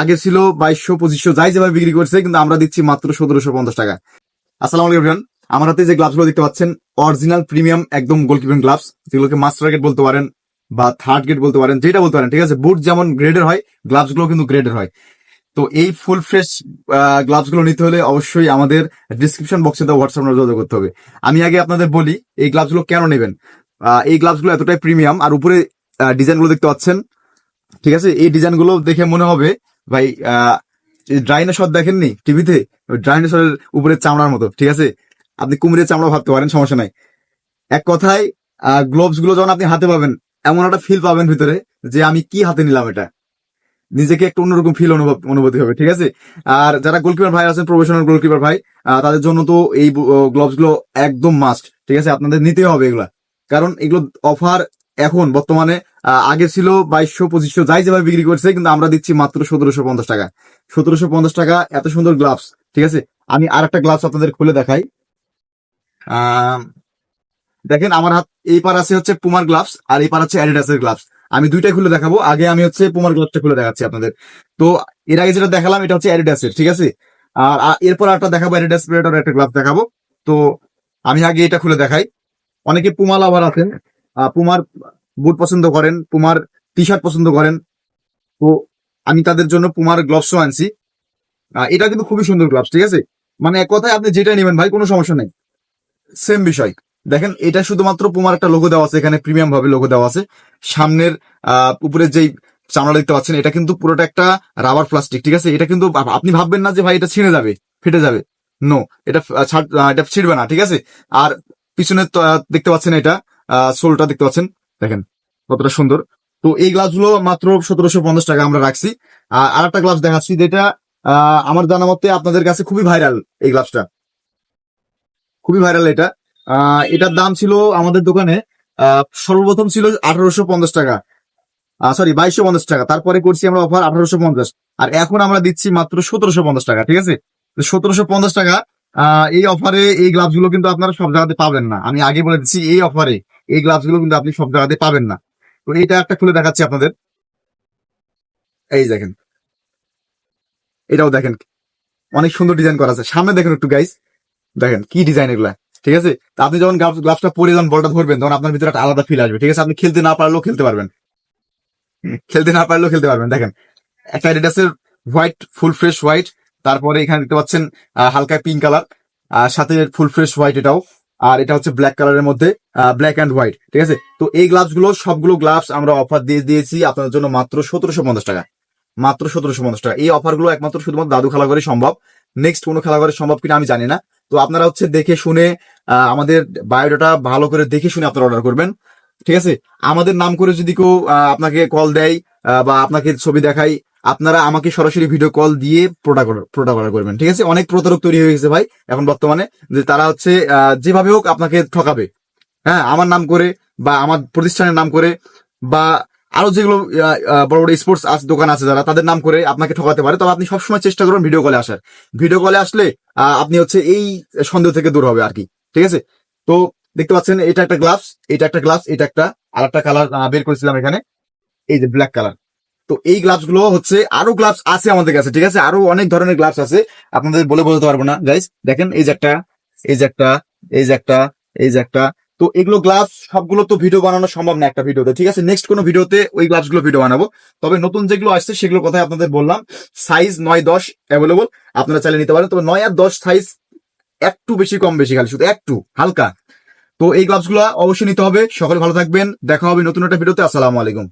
আগে ছিল বাইশশো, পঁচিশশো, যাই যেভাবে বিক্রি করছে, কিন্তু আমরা দিচ্ছি মাত্র সতেরোশো পঞ্চাশ টাকা। আসসালাম আলাইকুম। আমার হাতে যে গ্লাভসগুলো দেখতে পাচ্ছেন অরিজিনাল প্রিমিয়াম একদম গোলকিপিং গ্লাভস যেগুলোকে মাস্টার গেট বলতে পারেন বা থার্ড গেট বলতে পারেন, যেটা বলতে পারেন, ঠিক আছে? বুট যেমন গ্রেডের হয় গ্লাভসগুলো কিন্তু গ্রেডের হয়। তো এই ফুল ফ্রেশ গ্লাভসগুলো নিতে হলে অবশ্যই আমাদের ডিসক্রিপশন বক্সে দেওয়া হোয়াটসঅ্যাপ নাম্বার যোগাযোগ করতে হবে। আমি আগে আপনাদের বলি, এই গ্লাভসগুলো কেন নেবেন? এই গ্লাভসগুলো এতটাই প্রিমিয়াম আর উপরে ডিজাইনগুলো দেখতে পাচ্ছেন, ঠিক আছে? এই ডিজাইনগুলো দেখে মনে হবে ভাই ড্রাইনোসর দেখেননি টিভিতে? ড্রাইনোসরের উপরে চামড়ার মতো, ঠিক আছে? আপনি কুমিরের চামড়া ভাবতে পারেন, সমস্যা নাই। এক কথায় গ্লোভসগুলো যখন আপনি হাতে পাবেন, এমন একটা ফিল পাবেন ভিতরে যে আমি কি হাতে নিলাম এটা। নিজেকে একটু অন্যরকম ফিল অনুভব, অনুভূতি হবে, ঠিক আছে? আর যারা গোলকিপার ভাই আছেন প্রফেশনাল গোলকিপার ভাই তাদের জন্য তো এই গ্লোভসগুলো একদম মাস্ট ঠিক আছে? আপনাদের নিতে হবে এগুলা। কারণ এগুলো অফার এখন বর্তমানে আগে ছিল বাইশশো, পঁচিশশো, যাই যেভাবে বিক্রি করছে, কিন্তু আমরা দিচ্ছি মাত্র সতেরোশো পঞ্চাশ টাকা। সতেরোশো পঞ্চাশ টাকা, এত সুন্দর গ্লাভস ঠিক আছে? আমি আর একটা গ্লাভস আপনাদের খুলে দেখাই। দেখেন, আমার হাত, এই পার আছে হচ্ছে পুমার গ্লাভস আর এই পার আছে অ্যাডিডাসের গ্লাভস আমি দুইটাই খুলে দেখাবো, আগে আমি হচ্ছে পুমার গ্লাভসটা খুলে দেখাচ্ছি আপনাদের। তো, এর আগে যেটা দেখালাম, এটা হচ্ছে অ্যাডিডাসের ঠিক আছে? আর এরপর একটা দেখাবো অ্যাডিডাস একটা গ্লাভস দেখাবো। তো, আমি আগে এটা খুলে দেখাই। অনেকে পুমা লাভার আছেন পুমার বুট পছন্দ করেন পুমার টি শার্ট পছন্দ করেন। তো আমি তাদের জন্য পুমার গ্লাভসও আনছি। এটা কিন্তু খুবই সুন্দর গ্লাভস ঠিক আছে? মানে এক কথায় আপনি যেটা নেবেন ভাই কোনো সমস্যা নেই। সেম বিষয়। দেখেন এটা শুধুমাত্র পুমার একটা লোগো দেওয়া আছে এখানে প্রিমিয়াম ভাবে লোগো দেওয়া আছে। সামনের আহ, উপরের যেই চামড়া দেখতে পাচ্ছেন এটা কিন্তু পুরোটা একটা রাবার প্লাস্টিক ঠিক আছে? এটা কিন্তু আপনি ভাববেন না যে ভাই এটা ছিঁড়ে যাবে ফেটে যাবে। নো এটা ছাড়- এটা ছিঁড়বে না ঠিক আছে? আর পিছনে দেখতে পাচ্ছেন এটা সোলটা দেখতে পাচ্ছেন? দেখেন, কতটা সুন্দর। তো এই গ্লাভসগুলো মাত্র সতেরোশো পঞ্চাশ টাকা আমরা রাখছি। আর আরেকটা গ্লাভস দেখাচ্ছি যেটা আমার জানা মতে আপনাদের কাছে খুবই ভাইরাল এই গ্লাভসটা খুবই ভাইরাল এটা। এটার দাম ছিল আমাদের দোকানে সর্বপ্রথম ছিল আঠারোশো পঞ্চাশ টাকা। সরি বাইশশো পঞ্চাশ টাকা। তারপরে করছি আমরা অফার আঠারোশো পঞ্চাশ। আর এখন আমরা দিচ্ছি মাত্র সতেরোশো পঞ্চাশ টাকা, ঠিক আছে? সতেরোশো পঞ্চাশ টাকা এই অফারে এই গ্লাভসগুলো কিন্তু আপনারা সব জায়গাতে পাবেন না। আমি আগে বলে দিচ্ছি এই অফারে। এই গ্লাভসগুলো কিন্তু আপনি সব জায়গাতে পাবেন না। তো এইটা একটা খুলে দেখাচ্ছি আপনাদের। এই দেখেন। এটাও দেখেন, অনেক সুন্দর ডিজাইন করা আছে। সামনে দেখেন একটু গাইস দেখেন, কি ডিজাইন এগুলা, ঠিক আছে? আপনি যখন গ্লাভসটা পরে যখন বলটা ধরবেন, তখন আপনার ভিতরে একটা আলাদা ফিল আসবে, ঠিক আছে? আপনি খেলতে না পারলেও খেলতে পারবেন। খেলতে না পারলেও খেলতে পারবেন। দেখেন, একটা অ্যাডিডাসের হোয়াইট ফুল ফ্রেশ হোয়াইট তারপরে এখানে দেখতে পাচ্ছেন হালকা পিঙ্ক কালার আর সাথে ফুল ফ্রেশ হোয়াইট এটাও। আর এটা হচ্ছে ব্ল্যাক কালারের মধ্যে ব্ল্যাক অ্যান্ড হোয়াইট ঠিক আছে? তো এই গ্লাভসগুলো, সবগুলো গ্লাভস আমরা অফার দিয়ে দিয়েছি আপনাদের জন্য মাত্র সতেরোশো পঞ্চাশ টাকা। মাত্র সতেরোশো পঞ্চাশ টাকা। এই অফারগুলো একমাত্র শুধুমাত্র দাদু খেলা করে সম্ভব। নেক্সট কোনো খেলা করে সম্ভব কিনা আমি জানি না। তো আপনারা হচ্ছে দেখে শুনে আমাদের বায়োডাটা ভালো করে দেখে শুনে আপনারা অর্ডার করবেন, ঠিক আছে? আমাদের নাম করে যদি কেউ আপনাকে কল দেয় বা আপনাকে ছবি দেখাই আপনারা আমাকে সরাসরি ভিডিও কল দিয়ে প্রোডাক্ট অর্ডার করবেন, ঠিক আছে? অনেক প্রতারক তৈরি হয়ে গেছে ভাই, এখন বর্তমানে, যে তারা হচ্ছে যেভাবে হোক আপনাকে ঠকাবে। হ্যাঁ আমার নাম করে বা আমার প্রতিষ্ঠানের নাম করে বা আরও যেগুলো বড় বড় স্পোর্টস দোকান আছে যারা, তাদের নাম করে আপনাকে ঠকাতে পারে। তবে আপনি সবসময় চেষ্টা করুন ভিডিও কলে আসার। ভিডিও কলে আসলে আপনি হচ্ছে এই সন্দেহ থেকে দূর হবে আর কি, ঠিক আছে? তো দেখতে পাচ্ছেন, এটা একটা গ্লাভস এটা একটা গ্লাভস এটা একটা আর একটা কালার বের করেছিলাম এখানে। এই যে ব্ল্যাক কালার তো এই গ্লাভসগুলো হচ্ছে আরও গ্লাভস আছে আমাদের কাছে, ঠিক আছে? আরও অনেক ধরনের গ্লাভস আছে। আপনাদের বলে বোঝাতে পারব না গাইস দেখেন, এই যে একটা, এই যে একটা, এই যে একটা, এই যে একটা। তো এগুলো গ্লাভস সবগুলো তো ভিডিও বানানো সম্ভব না একটা ভিডিওতে ঠিক আছে? নেক্সট কোনো ভিডিওতে ওই গ্লাভসগুলো ভিডিও বানাবো। তবে নতুন যেগুলো আসছে সেগুলো কথাই আপনাদের বললাম। সাইজ নয় দশ অ্যাভেলেবল আপনারা চাইলে নিতে পারেন। তবে নয় আর দশ সাইজ একটু বেশি, কম বেশি খালি, শুধু একটু, হালকা। তো এই গ্লাভসগুলো অবশ্যই নিতে হবে। সকলে ভালো থাকবেন। দেখা হবে নতুন একটা ভিডিওতে আসসালামু আলাইকুম।